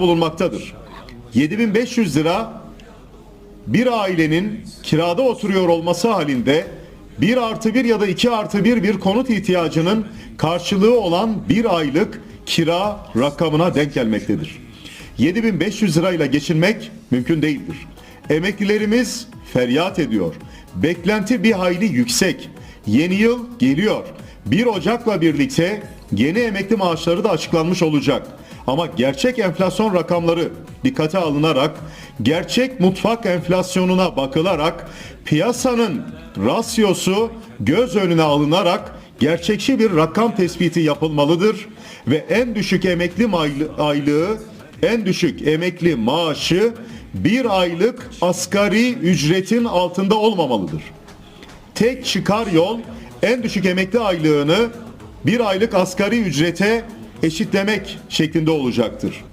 bulunmaktadır. 7500 lira bir ailenin kirada oturuyor olması halinde 1 artı 1 ya da 2 artı 1 bir konut ihtiyacının karşılığı olan bir aylık kira rakamına denk gelmektedir. 7500 lirayla geçinmek mümkün değildir. Emeklilerimiz feryat ediyor. Beklenti bir hayli yüksek. Yeni yıl geliyor. 1 Ocak'la birlikte yeni emekli maaşları da açıklanmış olacak. Ama gerçek enflasyon rakamları dikkate alınarak, gerçek mutfak enflasyonuna bakılarak, piyasanın rasyosu göz önüne alınarak gerçekçi bir rakam tespiti yapılmalıdır ve en düşük emekli aylığı, en düşük emekli maaşı bir aylık asgari ücretin altında olmamalıdır. Tek çıkar yol en düşük emekli aylığını bir aylık asgari ücrete eşitlemek şeklinde olacaktır.